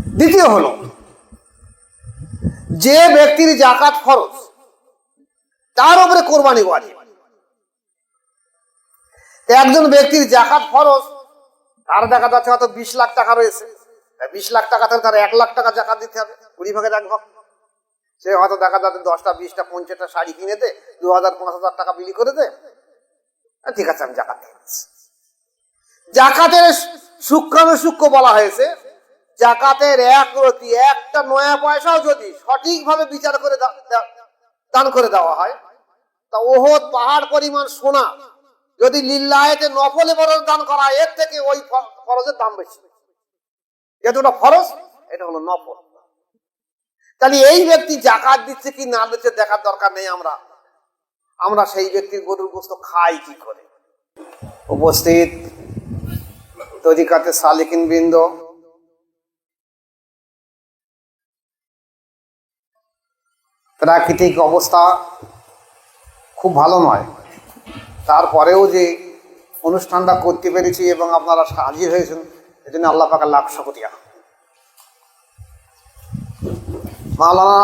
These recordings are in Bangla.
দ্বিতীয় হলো, যে ব্যক্তির জাকাত ফরজ, তার উপরে কোরবানি ওয়াজিব। একজন ব্যক্তির জাকাত ফরজ, তার দেখা যাচ্ছে হয়তো বিশ লাখ টাকা রয়েছে। বিশ লাখ টাকা তার এক লাখ টাকা জাকাত দিতে হবে, কুড়ি ভাগের এক ভাগ। সে হয়তো দেখা যাচ্ছে দশটা, বিশটা, পঞ্চাশটা শাড়ি কিনে দে, দু হাজার, পাঁচ হাজার টাকা বিলি করে দে। ঠিক আছে, আমি জাকাত জাকাতের সূক্ষ্ম সূক্ষ্ম বলা হয়েছে জাকাতের এক রতি, একটা নয়া পয়সাও যদি সঠিকভাবে বিচার করে দান করে দেওয়া হয়, তা ওহদ পাহাড় পরিমাণ সোনা যদি লিল্লাহেতে নফলে বরজ দান করা এর থেকে ওই ফরজের দাম বেশি। যেহেতু ওটা ফরজ, এটা হলো নফল। তাহলে এই ব্যক্তি জাকাত দিচ্ছে কি না দিচ্ছে দেখার দরকার নেই আমরা। আমরা সেই ব্যক্তির গরুর গোস্ত খাই কি করে? উপস্থিত তরিকাতে সালিকিন বৃন্দ। প্রাকৃতিক অবস্থা খুব ভালো নয়। তারপরেও যে অনুষ্ঠানটা করতে পেরেছি এবং আপনারা হাজির হয়েছেন, এজন্য আল্লাহ পাকা লাখ শুকরিয়া। মাওলানা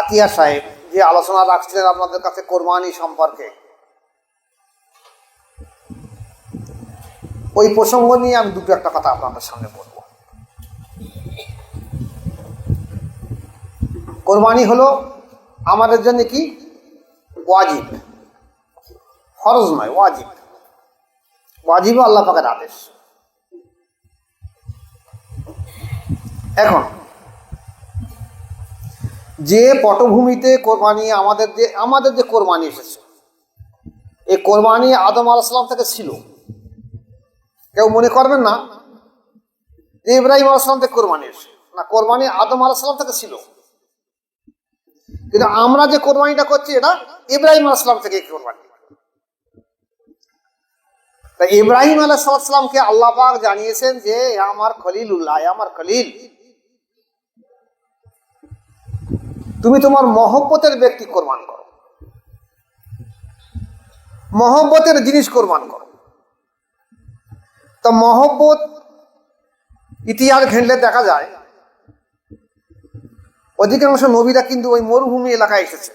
আতিয়া সাহেব যে আলোচনা রাখছিলেন আপনাদের কাছে কোরবানি সম্পর্কে, ওই প্রসঙ্গ নিয়ে আমি দুটো একটা কথা আপনাদের সামনে বলব। কোরবানি হলো আমাদের জন্য কি? ওয়াজিব। ফরজ নয়, ওয়াজিব। ওয়াজিব আল্লাহ পাকের আদেশ। এখন, যে পটভূমিতে কোরবানি আমাদের যে আমাদের যে কোরবানি এসেছে, এই কোরবানি আদম আলাইসালাম থেকে ছিল। কেউ মনে করবেন না, ইব্রাহিম আলাইসালাম থেকে কোরবানি এসে না, কোরবানি আদম আলাইসালাম থেকে ছিল। কিন্তু আমরা যে কোরবানিটা করছি, এটা ইব্রাহিম আলাইসালাম থেকে কোরবানি। তা ইব্রাহিম আলাইসালামকে আল্লাহ জানিয়েছেন যে আমার খলিল উল্লাহ আমার খলিল। তুমি তোমার মহব্বতের ব্যক্তি কোরবান করো। মহব্বতের জিনিস কোরবান করো। তা মহব্বত ইতিহাস ঘেঁটলে দেখা যায় অধিকাংশ নবীরা কিন্তু ওই মরুভূমি এলাকায় এসেছে।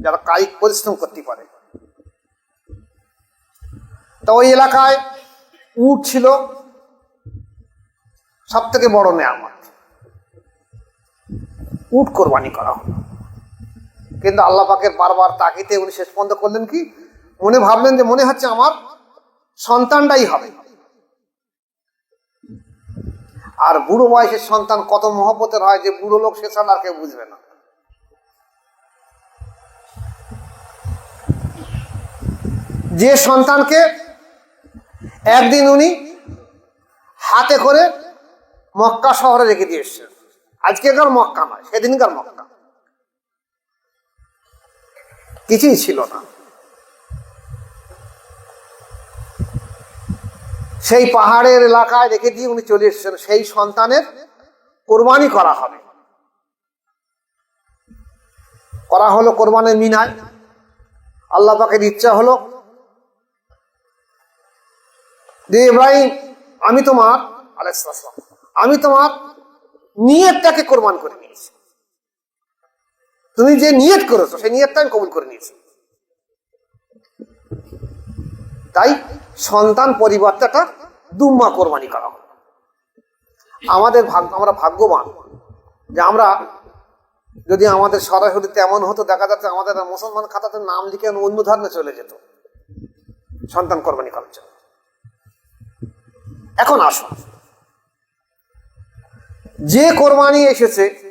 যারা কায়িক পরিশ্রম করতে পারে। তা ওই এলাকায় উট ছিল। সব থেকে বড় নেয়ামত। উট কোরবানি করা হলো। কিন্তু আল্লাহ পাকের বারবার তাকিতে উনি শেষ পর্যন্ত করলেন কি? মনে ভাবলেন যে মনে হচ্ছে আমার সন্তানটাই হবে। আর বুড়ো বয়সের সন্তান কত মহব্বতের হয় যে বুড়ো লোক সে ছাড়া আর কেউ বুঝবে না। যে সন্তানকে একদিন উনি হাতে করে মক্কা শহরে রেখে দিয়ে এসছেন। আজকেকার মক্কা নয়, সেদিনকার মক্কা। কিছুই ছিল না। সেই পাহাড়ের এলাকায় রেখে দিয়ে উনি চলে এসেছেন। সেই সন্তানের কোরবানি করা হবে। করা হলো কোরবানের মিনায় আল্লাহ পাকের ইচ্ছা হলো, যে ইব্রাহিম, আমি তোমার আলাইসালাম আমি তোমার নিয়তটাকে কোরবান করে নিয়েছি। তুমি যে নিয়ত করেছ, সেই নিয়তটা আমি কবুল করে নিয়েছি। তাই সন্তান পরিবারটা দুম্মা কোরবানি করা হলো। আমাদের ভাগ্য আমরা ভাগ্যবান। যে আমরা যদি আমাদের সরাসরি তেমন হতো, দেখা যাচ্ছে আমাদের মুসলমান খাতাতে নাম লিখে অন্য ধর্মে চলে যেত। সন্তান কোরবানি করার জন্য। এখন আসুন। যে কোরবানি এসেছে